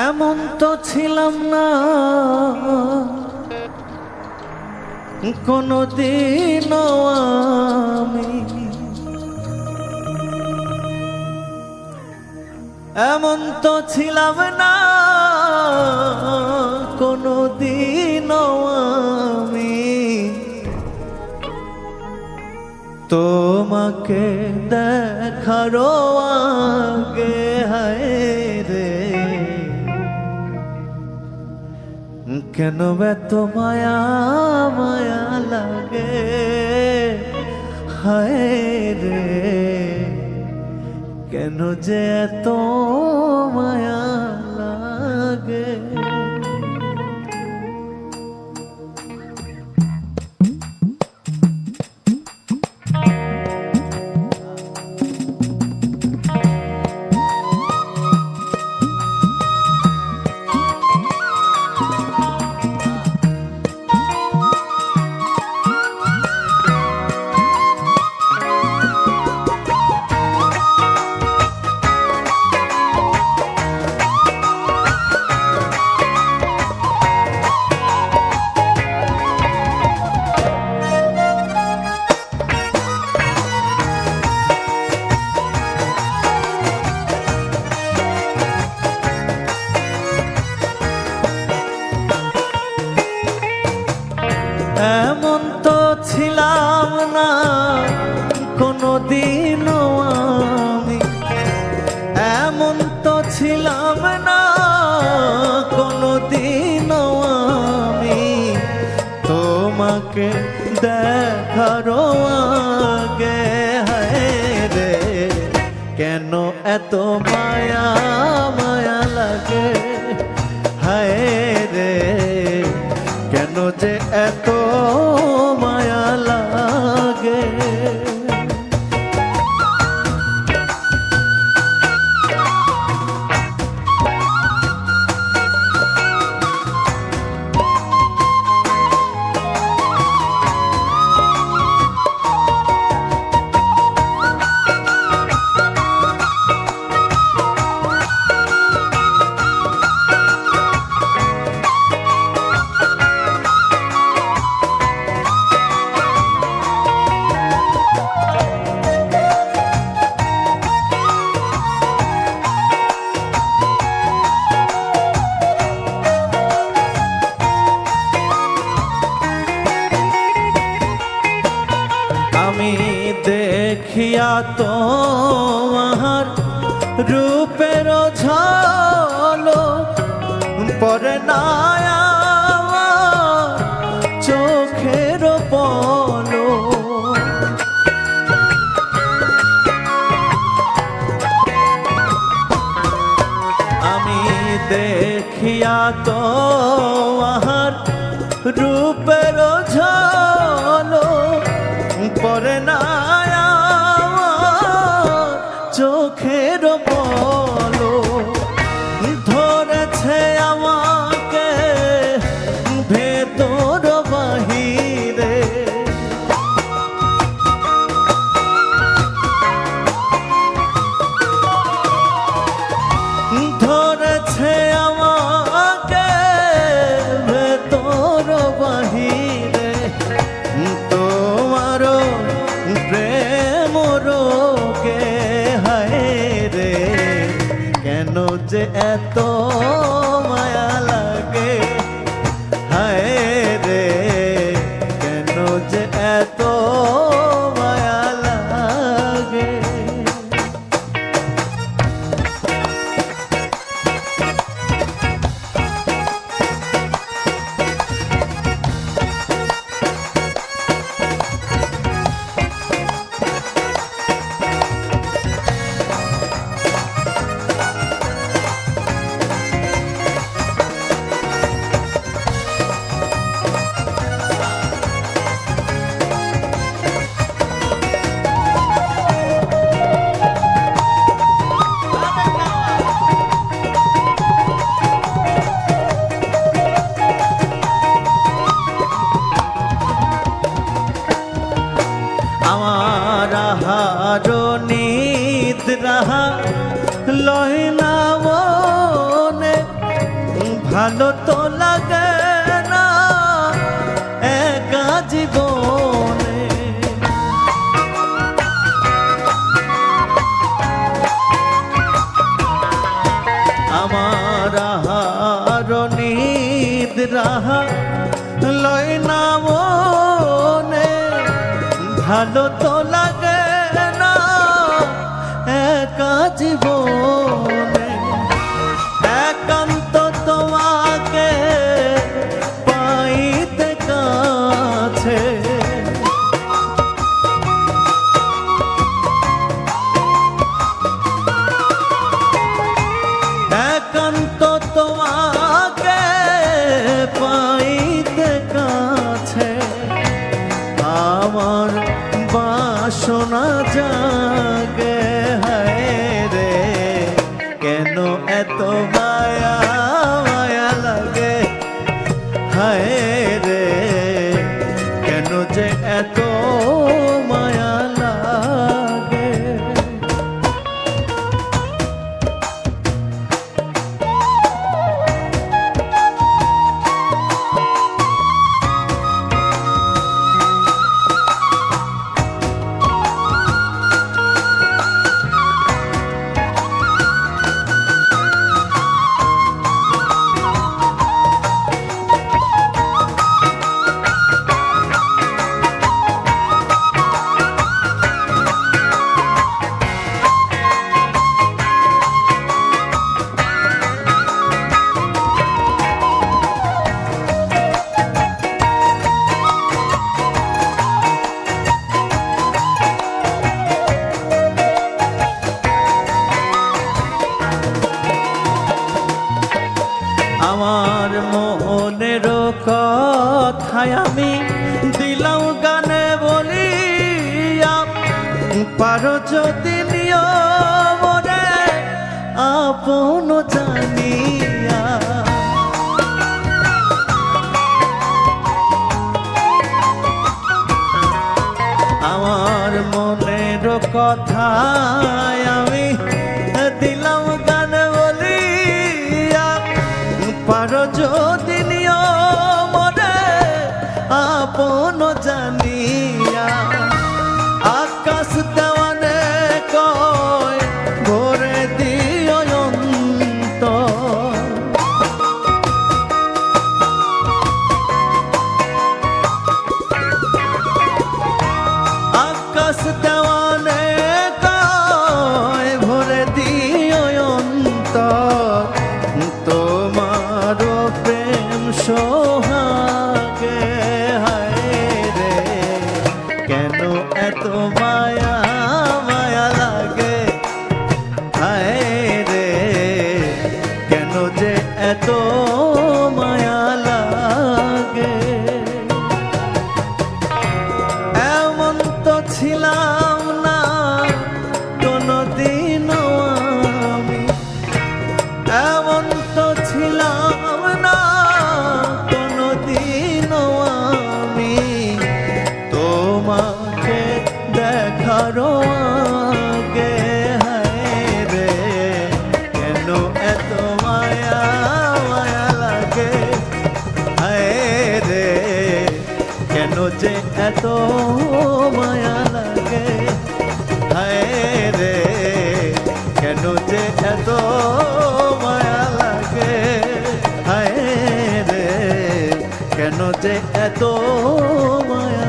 এমন তো ছিলাম না। কোনো দিন আমি এমন তো ছিলাম না। কোনো দিন আমি তোমাকে দেখারও আগে হায় কেন এত মায়া মায়া লাগে? হায় রে কেন যে এত দেখারও আগে রে কেন এত মায়া মায়া লাগে? দেখিয়া তোমার রূপের ঝলো পরে না আমার চোখের পলো আমি দেখিয়া তো আহার রূপের ঝলো পরে না যে এত আমার আহার নিদ রাহা, লয় না। মনে ভালো তো লাগে না একা জীবনে। আমার আহার নিদ রাহা, লয় না। মনে ভালো একা হায় আমি দিলাম গানে বলি পারো যদি নিয়মরে আপন জানিয়া। আমার মনের কথা আমি দিলাম গান বলিয়া পারো যদি এত মায়া লাগে। হায় রে, কেন যে এত মায়া লাগে? হায় রে, কেন যে এত মায়া